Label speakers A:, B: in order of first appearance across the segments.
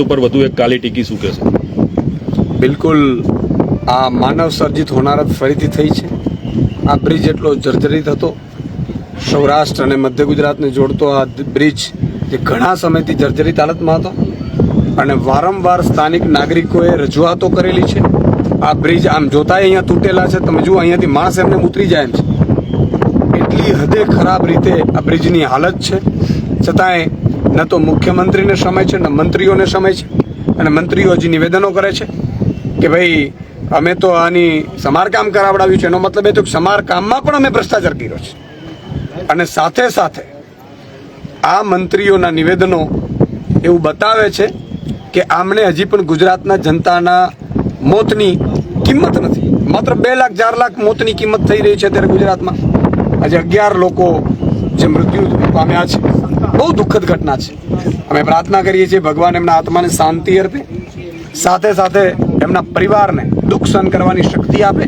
A: ઉપર વધુ એક કાલી ટીકી શું કહેશે
B: બિલકુલ આ માનવ સર્જિત હોનારત ફરીથી થઈ છે. આ બ્રિજ એટલો જર્જરિત હતો. સૌરાષ્ટ્ર અને મધ્ય ગુજરાતને જોડતો આ બ્રિજ જે ઘણા સમયથી જર્જરિત હાલતમાં હતો અને વારંવાર સ્થાનિક નાગરિકોએ રજૂઆતો કરેલી છે. આ બ્રિજ આમ જોતા અહીંયા તૂટેલા છે. તમે જુઓ અહીંયાથી માણસ એમને ઉતરી જાય એમ છે. એટલી હદે ખરાબ રીતે આ બ્રિજની હાલત છે. છતાંય ન તો મુખ્યમંત્રીને સમય છે, ન મંત્રીઓને સમય છે. અને મંત્રીઓ હજી નિવેદનો કરે છે કે ભાઈ, અમે તો આની સમારકામ કરાવડાવ્યું છે. એનો મતલબ એ તો સમારકામમાં પણ અમે ભ્રષ્ટાચાર કર્યો છે. અને સાથે સાથે આ મંત્રીઓના નિવેદનો એવું બતાવે છે કે આમને હજી પણ ગુજરાતના જનતાના મોતની કિંમત નથી. માત્ર બે લાખ, ચાર લાખ મોતની કિંમત થઈ રહી છે અત્યારે ગુજરાતમાં. આજે અગિયાર લોકો જે મૃત્યુ પામ્યા છે. બહુ દુઃખદ ઘટના છે. અમે પ્રાર્થના કરીએ છીએ ભગવાન એમના આત્માને શાંતિ અર્પે, સાથે સાથે એમના પરિવારને દુઃખ સહન કરવાની શક્તિ આપે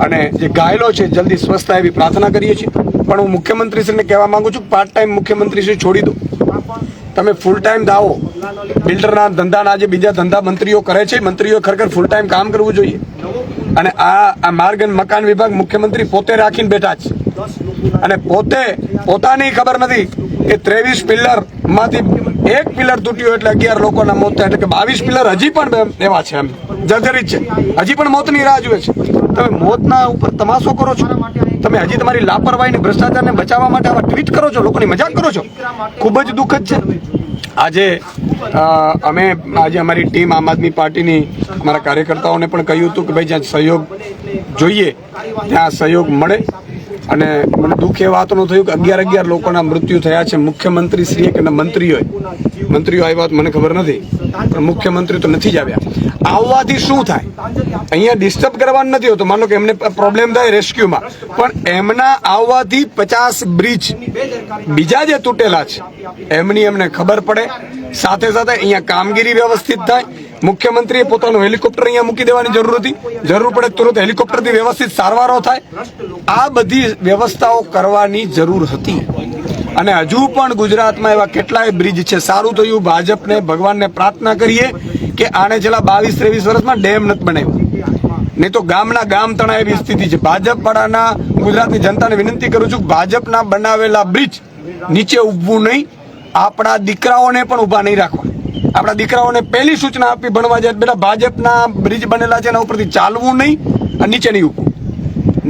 B: અને જે ઘાયલો છે, જલ્દી સ્વસ્થ થાય એવી પ્રાર્થના કરીએ છીએ. પણ હું મુખ્યમંત્રીશ્રીને કહેવા માંગુ છું પાર્ટ ટાઈમ મુખ્યમંત્રીશ્રી છોડી દો. તમે ફૂલ ટાઈમ દાવો. બિલ્ડરના ધંધાના જે બીજા ધંધા મંત્રીઓ કરે છે મંત્રીઓ ખરેખર ફૂલ ટાઈમ કામ કરવું જોઈએ. અને આ આ માર્ગ અને મકાન વિભાગ મુખ્યમંત્રી પોતે રાખીને બેઠા છે. અને પોતે, પોતાની ખબર નથી કે ત્રેવીસ પિલ્લરમાંથી એક પિલ્લર તૂટ્યું એટલે અગિયાર લોકોના મોત થયા. એટલે કે બાવીસ પિલ્લર હજી પણ એવા છે એમ. જર્જરિત છે. હજી પણ મોતની રાહ જુએ છે. તમે મોતના ઉપર તમાશો કરો છો. તમે હજી તમારી લાપરવાહીને, ભ્રષ્ટાચારને બચાવવા માટે આવા ટ્વીટ કરો છો, લોકોની મજાક કરો છો. ખૂબ જ દુઃખદ છે. આજે અમે, આજે અમારી ટીમ આમ આદમી પાર્ટીની, અમારા કાર્યકર્તાઓને પણ કહ્યું હતું કે ભાઈ, જ્યાં સહયોગ જોઈએ, ત્યાં સહયોગ મળે. અને મને દુઃખ એ વાતનું થયું કે અગિયાર અગિયાર લોકોના મૃત્યુ થયા છે. મુખ્યમંત્રી શ્રી કે મંત્રીઓએ? મંત્રીઓ આવી વાત મને ખબર નથી. પણ મુખ્યમંત્રી તો નથી જ આવ્યા. આવવાથી શું થાય? અહીંયા ડિસ્ટર્બ કરવાનું નથી હોતું. માનો કે એમને પ્રોબ્લેમ થાય રેસ્ક્યુમાં પણ એમના આવવાથી પચાસ બ્રિજ બીજા જે તૂટેલા છે, એમની એમને ખબર પડે. સાથે સાથે અહીંયા કામગીરી વ્યવસ્થિત થાય. મુખ્યમંત્રીએ પોતાનું હેલિકોપ્ટર અહીંયા મૂકી દેવાની જરૂર હતી. જરૂર પડે તુરંત હેલિકોપ્ટરથી વ્યવસ્થિત સારવારો થાય. આ બધી વ્યવસ્થાઓ કરવાની જરૂર હતી. અને હજુ પણ ગુજરાતમાં એવા કેટલાય બ્રિજ છે. સારું થયું. ભાજપને, ભગવાનને પ્રાર્થના કરીએ કે આને છેલ્લા બાવીસ, ત્રેવીસ વર્ષમાં ડેમ નથી બનાવ્યો. નહીં તો ગામના ગામ તણા એવી સ્થિતિ છે. ભાજપ વાળાના ગુજરાતની જનતાને વિનંતી કરું છું, ભાજપના બનાવેલા બ્રિજ નીચે ઊભવું નહીં. આપણા દીકરાઓને પણ ઊભા નહીં રાખવા. આપણા દીકરાઓને પહેલી સૂચના આપી, ભણવા જાય બેટા ભાજપના બ્રિજ બનેલા છે, એના ઉપરથી ચાલવું નહીં અને નીચે નહીં ઊભું.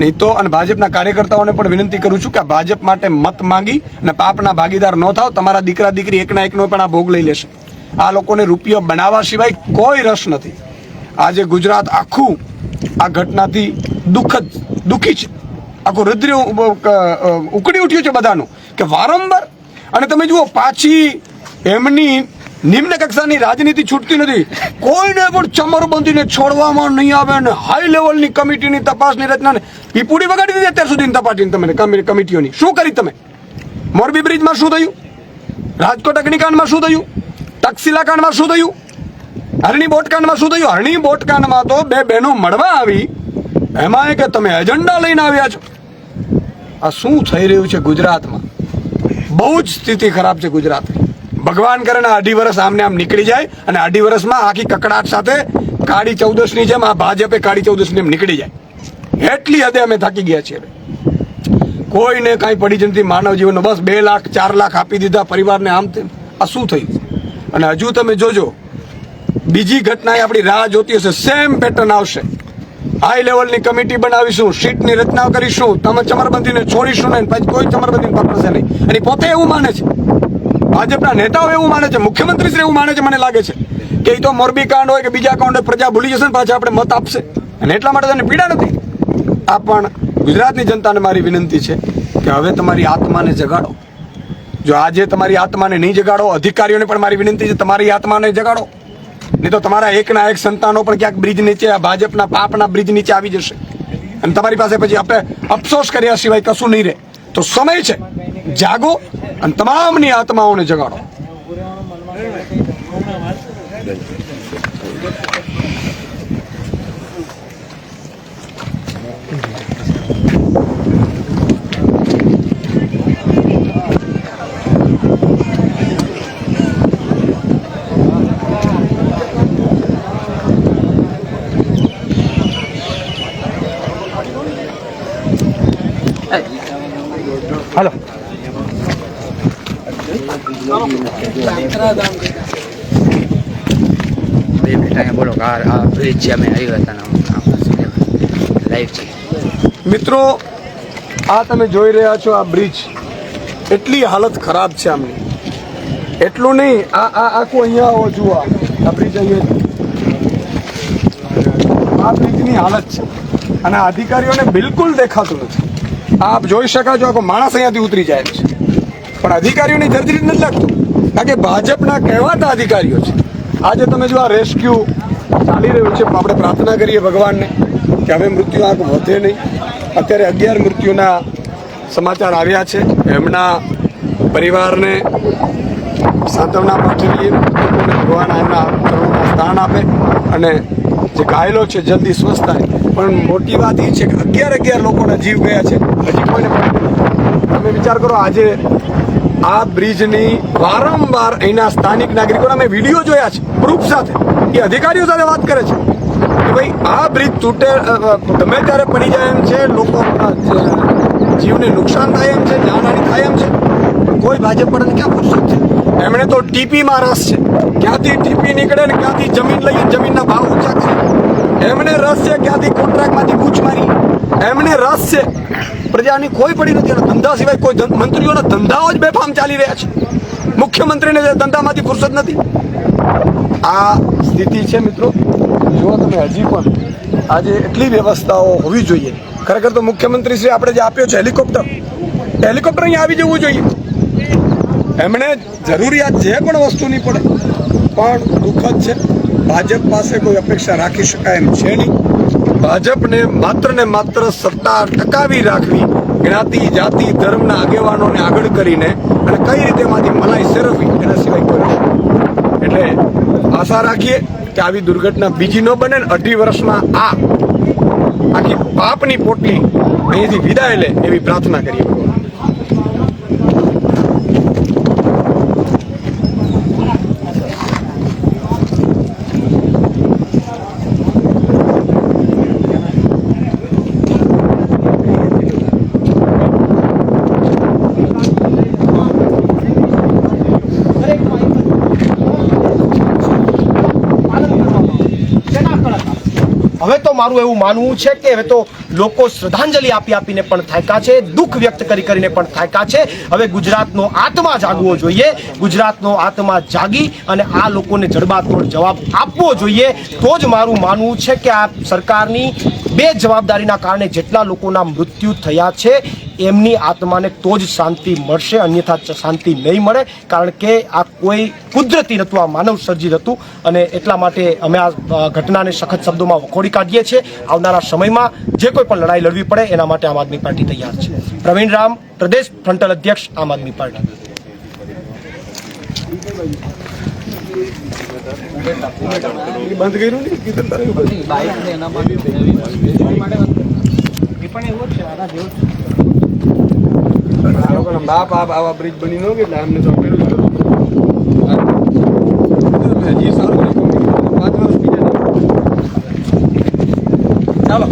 B: નહીં તો અને ભાજપના કાર્યકર્તાઓને પણ વિનંતી કરું છું કે ભાજપ માટે મત માંગી અને પાપના ભાગીદાર ન થાવ, તમારા દીકરા દીકરી એકના એકનો પણ આ ભોગ લઈ લેશે. આ લોકોને રૂપિયો બનાવવા સિવાય કોઈ રસ નથી. આજે ગુજરાત આખું આ ઘટનાથી દુઃખદ દુઃખી છે. આખું રુદ્ર ઉકળી ઉઠ્યું છે બધાનું કે વારંવાર. અને તમે જુઓ, પાછી એમની નિમ્ન કક્ષાની રાજનીતિ છૂટતી નથી. કોઈને પણ ચમર બંધીને છોડવામાં નહીં આવે અને હાઈ લેવલની કમિટીની તપાસની રચનાને પીપુડી વગાડી દીધી અત્યાર સુધીની તપાસની તમે કમિ- કમિટીઓની. શું કરી તમે? મોરબી બ્રિજમાં શું થયું? રાજકોટ અગ્નિકાંડમાં શું થયું? તક્ષિલા કાંડમાં શું થયું? હરણી બોટકાંડમાં શું થયું? હરણી બોટકાંડમાં તો બે બહેનો મળવા આવી. એમાં કે તમે એજન્ડા લઈને આવ્યા છો. આ શું થઈ રહ્યું છે ગુજરાતમાં? બહુ જ સ્થિતિ ખરાબ છે ગુજરાતની. ભગવાન કરે ને અઢી વર્ષ આમને આમ નીકળી જાય અને અઢી વર્ષમાં આખી કકડાટ સાથે કાળી ચૌદસની જેમ આ ભાજપે કાળી ચૌદસની જેમ નીકળી જાય. એટલી હદે અમે થાકી ગયા છીએ કોઈને કાંઈ પડી જ નથી માનવ જીવનનો. બસ બે લાખ, ચાર લાખ આપી દીધા પરિવારને આમ તેમ. આ શું થયું? અને હજુ તમે જોજો, બીજી ઘટના આપણી રાહ જોતી હશે, સેમ પેટર્ન આવશે. હાઈ લેવલની કમિટી બનાવીશું, સીટની રચના કરીશું, તમે ચમરબંધીને છોડીશું નહીં, પછી કોઈ ચમરબંધીને પકડશે નહીં. અને પોતે એવું માને છે. ભાજપના નેતાઓ એવું માને છે મુખ્યમંત્રી શ્રી એવું માને છે, મને લાગે છે. કે એ તો મોરબી કાંડ હોય કે બીજા કાંડ હોય, પ્રજા ભૂલી જશે ને પાછા આપણે મત આપશે. અને એટલા માટે તેને પીડા નથી. આ પણ ગુજરાતની જનતાને મારી વિનંતી છે કે હવે તમારી આત્માને જગાડો. જો આજે તમારી આત્માને નહીં જગાડો, અધિકારીઓને પણ મારી વિનંતી છે, તમારી આત્માને જગાડો. નહીં તો તમારા એકના એક સંતાનો પણ ક્યાંક બ્રિજ નીચે ભાજપના પાપના બ્રિજ નીચે આવી જશે. અને તમારી પાસે પછી આપણે અફસોસ કર્યા સિવાય કશું નહીં રહે. તો સમય છે. જાગો. અને તમામની આત્માઓને જગાડો
C: Hello. બે મિનિટ બોલો આ બ્રિજ છે અમે આવ્યા હતા લાઈવ
B: મિત્રો, આ તમે જોઈ રહ્યા છો આ બ્રિજ. એટલી હાલત ખરાબ છે આમની. એટલું નહીં, આ આ આખું અહીંયા જુઓ આ. બ્રિજ અહીંયા આ બ્રિજની હાલત છે. અને અધિકારીઓને બિલકુલ દેખાતું નથી. આપ જોઈ શકા છો આખો માણસ અહીંયાથી ઉતરી જાય છે. પણ અધિકારીઓની જર્જરીત નથી લાગતું. કારણ કે ભાજપના કહેવાતા અધિકારીઓ છે. આજે તમે જો આ રેસ્ક્યુ ચાલી રહ્યું છે આપણે પ્રાર્થના કરીએ ભગવાનને કે હવે મૃત્યુ આંક વધે નહીં. અત્યારે અગિયાર મૃત્યુના સમાચાર આવ્યા છે. એમના પરિવારને સાંત્વના પાઠવીએ ભગવાન એમના કરુણા સ્થાન આપે અને જે ઘાયલો છે, જલ્દી સ્વસ્થ થાય. પણ મોટી વાત એ છે કે અગિયાર અગિયાર લોકોના જીવ ગયા છે. હજી કોઈને તમે વિચાર કરો, આજે આ બ્રિજની વારંવાર અહીંના સ્થાનિક નાગરિકોના મેં વીડિયો જોયા છે પ્રૂફ સાથે. એ અધિકારીઓ સાથે વાત કરે છે. કે ભાઈ, આ બ્રિજ તૂટે ગમે ત્યારે પડી જાય એમ છે, લોકો જીવને નુકસાન થાય એમ છે જાનહાની થાય એમ છે કોઈ ભાજપ પડે ક્યાં ફુરસત છે એમણે તો ટીપીમાં રસ છે. ક્યાંથી ટીપી નીકળે ને ક્યાંથી જમીન લઈને જમીનના ભાવ ઊંચા કરે? એમને રસ છે ક્યાંથી કોન્ટ્રાક્ટમાંથી કૂચ મારી? એમને રસ છે પ્રજાની કોઈ પડી નથી અને ધંધા સિવાય કોઈ મંત્રીઓના ધંધાઓ જ બેફામ ચાલી રહ્યા છે. મુખ્યમંત્રીને ધંધામાંથી ફુરસત નથી. આ સ્થિતિ છે મિત્રો. જો તમે, હજી પણ આજે એટલી વ્યવસ્થાઓ હોવી જોઈએ. ખરેખર તો મુખ્યમંત્રી શ્રી આપણે જે આપ્યો છે હેલિકોપ્ટર હેલિકોપ્ટર અહીંયા આવી જવું જોઈએ. એમણે જરૂરિયાત જે પણ વસ્તુની પડે, પણ દુઃખદ છે. ભાજપ પાસે કોઈ અપેક્ષા રાખી શકાય એમ છે નહીં. ભાજપને માત્ર ને માત્ર સત્તા ટકાવી રાખવી, જ્ઞાતિ, જાતિ, ધર્મના આગેવાનોને આગળ કરીને અને કઈ રીતે એમાંથી મલાઈ સેરવવી, એના સિવાય કોઈ એટલે આશા રાખીએ કે આવી દુર્ઘટના બીજી ન બને ને અઢી વર્ષમાં આ આખી પાપની પોટલી અહીંથી વિદાય લે એવી પ્રાર્થના કરીએ.
D: હવે તો મારું એવું માનવું છે કે હવે તો લોકો શ્રદ્ધાંજલિ આપી આપીને પણ થાક્યા છે, દુઃખ વ્યક્ત કરી કરીને પણ થાક્યા છે. હવે ગુજરાતનો આત્મા જાગવો જોઈએ, ગુજરાતનો આત્મા જાગી અને આ લોકોને જડબાતોડ જવાબ આપવો જોઈએ. તો જ મારું માનવું છે કે આ સરકારની બે જવાબદારીના કારણે જેટલા લોકોના મૃત્યુ થયા છે એમની આત્માને તો જ શાંતિ મળશે, અન્યથા શાંતિ નહીં મળે, કારણ કે આ કોઈ કુદરતી નહોતું આ માનવ સર્જિત હતું. અને એટલા માટે અમે આ ઘટનાને સખત શબ્દોમાં વખોડી કાઢીએ છીએ. આવનારા સમયમાં જે કોઈ પણ લડાઈ લડવી પડે, એના માટે આમ આદમી પાર્ટી તૈયાર છે. પ્રવીણ રામ, પ્રદેશ ફ્રન્ટલ અધ્યક્ષ, આમ આદમી પાર્ટી.
B: બંધ કર્યું લોકોના બાપ આપ આવા બ્રિજ બની ન એટલે આમને તો પેલું જ કરવું. હજી સારું ચાલો.